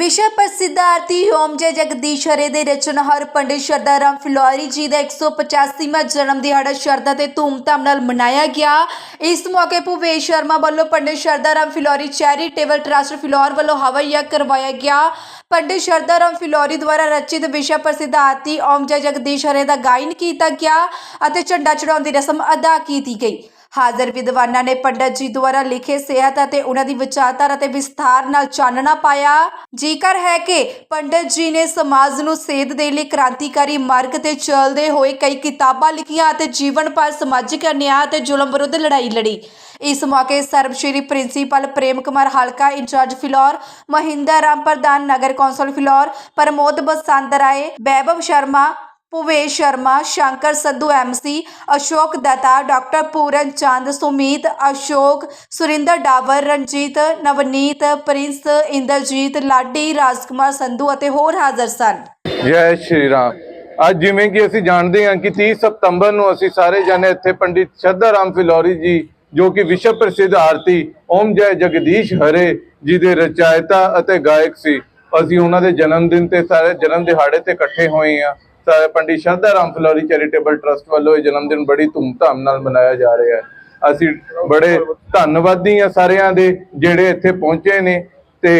ਵਿਸ਼ਵ ਪ੍ਰਸਿੱਧ ਆਰਤੀ ਹੋਮ ਜੈ ਜਗਦੀਸ਼ ਹਰੇ ਦੇ ਰਚਨਹਾਰ ਪੰਡਿਤ ਸ਼ਰਦਾ ਰਾਮ ਫਿਲੌਰੀ ਜੀ ਦਾ 185ਵਾਂ ਜਨਮ ਦਿਹਾੜਾ ਸ਼ਰਧਾ ਤੇ ਧੂਮਧਾਮ ਨਾਲ ਮਨਾਇਆ ਗਿਆ। ਇਸ ਮੌਕੇ ਭੁਵੇਸ਼ ਸ਼ਰਮਾ ਵੱਲੋਂ ਪੰਡਿਤ ਸ਼ਰਦਾ ਰਾਮ ਫਿਲੌਰੀ ਚੈਰੀਟੇਬਲ ਟਰਸਟ ਫਿਲੌਰ ਵੱਲੋਂ ਹਵਾਈਆ ਕਰਵਾਇਆ ਗਿਆ। ਪੰਡਿਤ ਸ਼ਰਦਾ ਰਾਮ ਫਿਲੌਰੀ ਦੁਆਰਾ ਰਚਿਤ ਵਿਸ਼ਵ ਪ੍ਰਸਿੱਧ ਆਰਤੀ ਓਮ ਜੈ ਜਗਦੀਸ਼ ਹਰੇ ਦਾ ਗਾਇਨ ਕੀਤਾ ਗਿਆ ਅਤੇ ਝੰਡਾ ਚੜਾਉਣ ਦੀ ਰਸਮ ਅਦਾ ਕੀਤੀ ਗਈ। ਹਾਜ਼ਰ ਵਿਦਵਾਨਾਂ ਨੇ ਪੰਡਤ ਜੀ ਦੁਆਰਾ ਲਿਖੇ ਸਿਹਤ ਅਤੇ ਉਹਨਾਂ ਦੀ ਵਿਚਾਰਧਾਰਾ ਤੇ ਵਿਸਥਾਰ ਨਾਲ ਚਾਨਣਾ ਪਾਇਆ। ਜ਼ਿਕਰ ਹੈ ਕਿ ਪੰਡਤ ਜੀ ਨੇ ਸਮਾਜ ਨੂੰ ਸੇਧ ਦੇ ਲਈ ਕ੍ਰਾਂਤੀਕਾਰੀ ਮਾਰਗ ਤੇ ਚੱਲਦੇ ਹੋਏ ਕਈ ਕਿਤਾਬਾਂ ਲਿਖੀਆਂ ਅਤੇ ਜੀਵਨ ਭਰ ਸਮਾਜਿਕ ਅਨਿਆਂ ਅਤੇ ਜ਼ੁਲਮ ਵਿਰੁੱਧ ਲੜਾਈ ਲੜੀ, ਇਸ ਮੌਕੇ ਸਰਬਸ਼੍ਰੀ ਪ੍ਰਿੰਸੀਪਲ ਪ੍ਰੇਮ ਕੁਮਾਰ ਹਲਕਾ ਇੰਚਾਰਜ ਫਿਲੌਰ ਮਹਿੰਦਰ ਰਾਮ ਪ੍ਰਧਾਨ ਨਗਰ council Phillaur, Pramod Basant Rai, Vaibhav Sharma Bhuvesh Sharma, Shankar Sandhu MC Ashok Datta, doctor Puran Chand, Sumit, Ashok, Surinder Dawar, Ranjit, Navneet, Prince, Inderjit, Ladi, Rajkumar Sandhu ਅਤੇ ਹੋਰ ਹਾਜ਼ਰ ਸਨ। ਜੈ ਸ਼੍ਰੀ ਰਾਮ। ਅੱਜ ਜਿਵੇਂ ਕਿ ਅਸੀਂ ਜਾਣਦੇ ਹਾਂ ਕਿ 30 ਸਤੰਬਰ ਨੂੰ ਅਸੀਂ ਸਾਰੇ ਜਾਣੇ ਇੱਥੇ ਪੰਡਿਤ ਸ਼ਰਧਾ ਰਾਮ ਫਿਲੌਰੀ ਜੀ, ਜੋ ਕਿ ਵਿਸ਼ਵ ਪ੍ਰਸਿੱਧ ਆਰਤੀ ਓਮ ਜੈ ਜਗਦੀਸ਼ ਹਰੇ ਜੀ ਦੇ ਰਚਾਇਤਾ ਅਤੇ ਗਾਇਕ ਸੀ, ਅਸੀਂ ਉਹਨਾਂ ਦੇ ਜਨਮ ਦਿਨ ਤੇ ਸਾਰੇ ਜਨਮ ਦਿਹਾੜੇ ਤੇ ਇਕੱਠੇ ਹੋਏ ਹਾਂ। ਸਾਰੇ ਪੰਡਿਤ ਸ਼ਰਧਾ ਰਾਮ ਫਿਲੌਰੀ ਚੈਰੀਟੇਬਲ ਟਰਸਟ ਵੱਲੋਂ ਇਹ ਜਨਮ ਦਿਨ ਬੜੀ ਧੂਮਧਾਮ ਨਾਲ ਮਨਾਇਆ ਜਾ ਰਿਹਾ ਹੈ। ਅਸੀਂ ਬੜੇ ਧੰਨਵਾਦੀ ਆ ਸਾਰਿਆਂ ਦੇ ਜਿਹੜੇ ਇੱਥੇ ਪਹੁੰਚੇ ਨੇ ਤੇ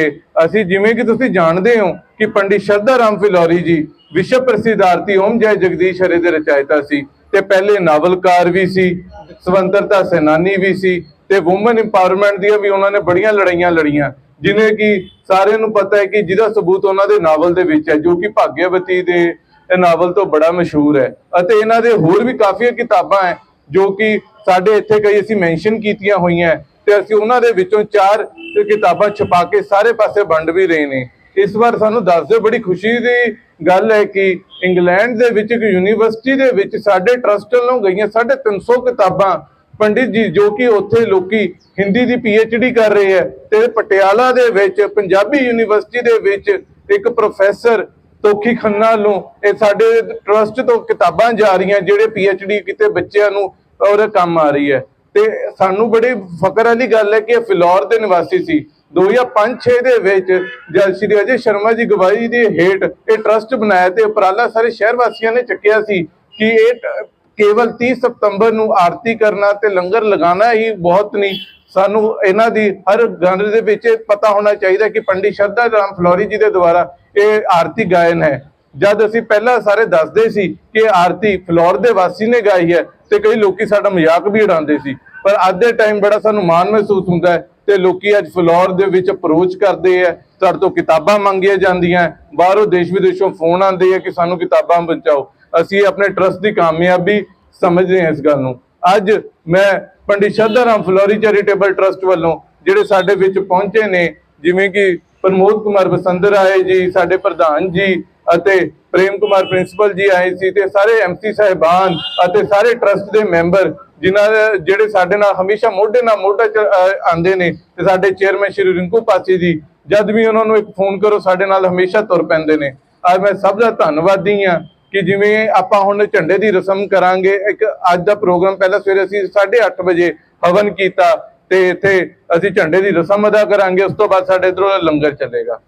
ਅਸੀਂ ਜਿਵੇਂ ਕਿ ਤੁਸੀਂ ਜਾਣਦੇ ਹੋ ਕਿ ਪੰਡਿਤ ਸ਼ਰਧਾ ਰਾਮ ਫਿਲੌਰੀ ਜੀ ਵਿਸ਼ਵ ਪ੍ਰਸਿੱਧ ਆਰਤੀ ਓਮ ਜੈ ਜਗਦੀਸ਼ ਹਰੇ ਦੇ ਰਚਾਇਤਾ ਸੀ ਤੇ ਪਹਿਲੇ ਨਾਵਲਕਾਰ ਵੀ ਸੀ, ਸਵਤੰਤਰਤਾ ਸੈਨਾਨੀ ਵੀ ਸੀ ਤੇ ਔਮਨ ਇੰਪਾਵਰਮੈਂਟ ਦੀਆਂ ਵੀ ਉਹਨਾਂ ਨੇ ਬੜੀਆਂ ਲੜਾਈਆਂ ਲੜੀਆਂ, ਜਿਵੇਂ ਕਿ ਸਾਰਿਆਂ ਨੂੰ ਪਤਾ ਹੈ ਕਿ ਜਿਹਦਾ ਸਬੂਤ ਉਹਨਾਂ ਦੇ ਨਾਵਲ ਦੇ ਵਿੱਚ ਹੈ, ਜੋ ਕਿ ਭਾਗਿਆਵਤੀ ਦੇ ਇਹ ਨਾਵਲ ਤੋਂ ਬੜਾ ਮਸ਼ਹੂਰ ਹੈ। ਅਤੇ ਇਹਨਾਂ ਦੇ ਹੋਰ ਵੀ ਕਾਫੀ ਕਿਤਾਬਾਂ ਹੈ, ਜੋ ਕਿ ਸਾਡੇ ਇੱਥੇ ਕਈ ਅਸੀਂ ਮੈਂਸ਼ਨ ਕੀਤੀਆਂ ਹੋਈਆਂ ਹੈ। ਤੇ ਅਸੀਂ ਉਹਨਾਂ ਦੇ ਵਿੱਚੋਂ ਚਾਰ ਕਿਤਾਬਾਂ ਛਪਾ ਕੇ ਸਾਰੇ ਪਾਸੇ ਵੰਡ ਵੀ ਰਹੇ ਨੇ। ਇਸ ਵਾਰ ਸਾਨੂੰ ਦੱਸ ਦਿਓ, ਬੜੀ ਖੁਸ਼ੀ ਦੀ ਗੱਲ ਹੈ ਕਿ ਇੰਗਲੈਂਡ ਦੇ ਵਿੱਚ ਇੱਕ ਯੂਨੀਵਰਸਿਟੀ ਦੇ ਵਿੱਚ ਸਾਡੇ ਟਰਸਟ ਵੱਲੋਂ ਗਈਆਂ 350 ਕਿਤਾਬਾਂ ਪੰਡਿਤ ਜੀ, ਜੋ ਕਿ ਉੱਥੇ ਲੋਕੀ ਹਿੰਦੀ ਦੀ ਡੀ ਕਰ ਰਹੇ ਹੈ। ਤੇ ਪਟਿਆਲਾ ਦੇ ਵਿੱਚ, ਪੰਜਾਬੀ ਯੂਨੀਵਰਸਿਟੀ ਦੇ ਵਿੱਚ ਇੱਕ ਪ੍ਰੋਫੈਸਰ ਤੋਖੀ ਖੰਨਾ ਨੂੰ, ਇਹ ਸਾਡੇ ਟਰਸਟ ਤੋਂ ਕਿਤਾਬਾਂ ਜਾ ਰਹੀਆਂ, ਜਿਹੜੇ ਡੀ ਕੀਤੇ ਬੱਚਿਆਂ ਨੂੰ ਔਰ ਕੰਮ ਆ ਰਹੀ ਹੈ। ਤੇ ਸਾਨੂੰ ਬੜੀ ਫਕਰ ਵਾਲੀ ਗੱਲ ਹੈ ਕਿ ਇਹ ਫਿਲੌਰ ਦੇ ਨਿਵਾਸੀ ਸੀ। 2005-6 ਦੇ ਵਿੱਚ ਜਦ ਸ਼੍ਰੀ ਅਜੇ ਸ਼ਰਮਾ ਜੀ ਗਵਾਹੀ ਦੇ ਹੇਠ ਇਹ ਟਰਸਟ ਬਣਾਇਆ ਤੇ ਉਪਰਾਲਾ ਸਾਰੇ ਸ਼ਹਿਰ ਵਾਸੀਆਂ ਨੇ ਚੱਕਿਆ ਸੀ ਕਿ ਇਹ ਕੇਵਲ 30 ਸਤੰਬਰ ਨੂੰ ਆਰਤੀ ਕਰਨਾ ਤੇ ਲੰਗਰ ਲਗਾਉਣਾ ਹੀ ਬਹੁਤ ਨਹੀਂ ਸਾਨੂੰ ਇਹਨਾਂ ਦੀ ਹਰ ਗੱਲ ਦੇ ਵਿੱਚ ਇਹ ਪਤਾ ਹੋਣਾ ਚਾਹੀਦਾ ਕਿ ਪੰਡਿਤ ਸ਼ਰਧਾ ਰਾਮ ਫਲੋਰੀ ਜੀ ਦੇ ਦੁਆਰਾ ਇਹ ਆਰਤੀ ਗਾਇਨ ਹੈ। ਜਦ ਅਸੀਂ ਪਹਿਲਾਂ ਸਾਰੇ ਦੱਸਦੇ ਸੀ ਕਿ ਆਰਤੀ ਫਲੋਰ ਦੇ ਵਾਸੀ ਨੇ ਗਾਈ ਹੈ ਤੇ ਕਈ ਲੋਕੀ ਸਾਡਾ ਮਜ਼ਾਕ ਵੀ ਉਡਾਉਂਦੇ ਸੀ। ਪਰ ਅੱਜ ਦੇ ਟਾਈਮ ਬੜਾ ਸਾਨੂੰ ਮਾਣ ਮਹਿਸੂਸ ਹੁੰਦਾ ਹੈ ਤੇ ਲੋਕੀ ਅੱਜ ਫਲੋਰ ਦੇ ਵਿੱਚ ਅਪਰੋਚ ਕਰਦੇ ਆ ਸਾਡੇ ਤੋਂ ਕਿਤਾਬਾਂ ਮੰਗੀਆਂ ਜਾਂਦੀਆਂ ਬਾਹਰੋਂ ਦੇਸ਼ ਵਿਦੇਸ਼ੋਂ ਫੋਨ ਆਉਂਦੇ ਆ ਕਿ ਸਾਨੂੰ ਕਿਤਾਬਾਂ ਪਹੁੰਚਾਓ ਅਸੀਂ ਆਪਣੇ ਟਰਸਟ ਦੀ ਕਾਮਯਾਬੀ ਸਮਝਦੇ ਹਾਂ ਇਸ ਗੱਲ ਨੂੰ। ਅੱਜ ਮੈਂ ਪੰਡਿਤ ਸ਼ਰਧਾ ਰਾਮ ਫਲੋਰੀ ਚੈਰੀਟੇਬਲ ਟਰਸਟ ਵੱਲੋਂ ਜਿਹੜੇ ਸਾਡੇ ਵਿੱਚ ਪਹੁੰਚੇ ਨੇ, ਜਿਵੇਂ ਕਿ ਪ੍ਰਮੋਦ ਕੁਮਾਰ ਬਸੰਦਰ ਆਏ ਜੀ, ਸਾਡੇ ਪ੍ਰਧਾਨ ਜੀ ਅਤੇ ਪ੍ਰੇਮ ਕੁਮਾਰ ਪ੍ਰਿੰਸੀਪਲ ਜੀ ਆਏ ਸੀ ਤੇ ਸਾਰੇ ਐਮਸੀ ਸਾਹਿਬਾਨ ਅਤੇ ਸਾਰੇ ਟਰਸਟ ਦੇ ਮੈਂਬਰ, ਜਿਨ੍ਹਾਂ ਜਿਹੜੇ ਸਾਡੇ ਨਾਲ ਹਮੇਸ਼ਾ ਮੋਢੇ ਨਾਲ ਮੋਢਾ ਚ- ਆਉਂਦੇ ਨੇ ਤੇ ਸਾਡੇ ਚੇਅਰਮੈਨ ਸ਼੍ਰੀ ਰਿੰਕੂ ਪਾਸੀ ਜੀ, ਜਦ ਵੀ ਉਹਨਾਂ ਨੂੰ ਇੱਕ ਫੋਨ ਕਰੋ, ਸਾਡੇ ਨਾਲ ਹਮੇਸ਼ਾ ਤੁਰ ਪੈਂਦੇ ਨੇ। ਅੱਜ ਮੈਂ ਸਭ ਦਾ ਧੰਨਵਾਦੀ ਹਾਂ। ਕਿ ਜਿਵੇਂ ਆਪਾਂ ਹੁਣ ਝੰਡੇ ਦੀ ਰਸਮ ਕਰਾਂਗੇ, ਇੱਕ ਅੱਜ ਦਾ ਪ੍ਰੋਗਰਾਮ ਪਹਿਲਾਂ ਸਵੇਰੇ ਅਸੀਂ 8:30 ਵਜੇ ਹਵਨ ਕੀਤਾ ਤੇ ਇੱਥੇ ਅਸੀਂ ਝੰਡੇ ਦੀ ਰਸਮ ਅਦਾ ਕਰਾਂਗੇ, ਉਸ ਤੋਂ ਬਾਅਦ ਸਾਡੇ ਇਧਰੋਂ ਲੰਗਰ ਚੱਲੇਗਾ।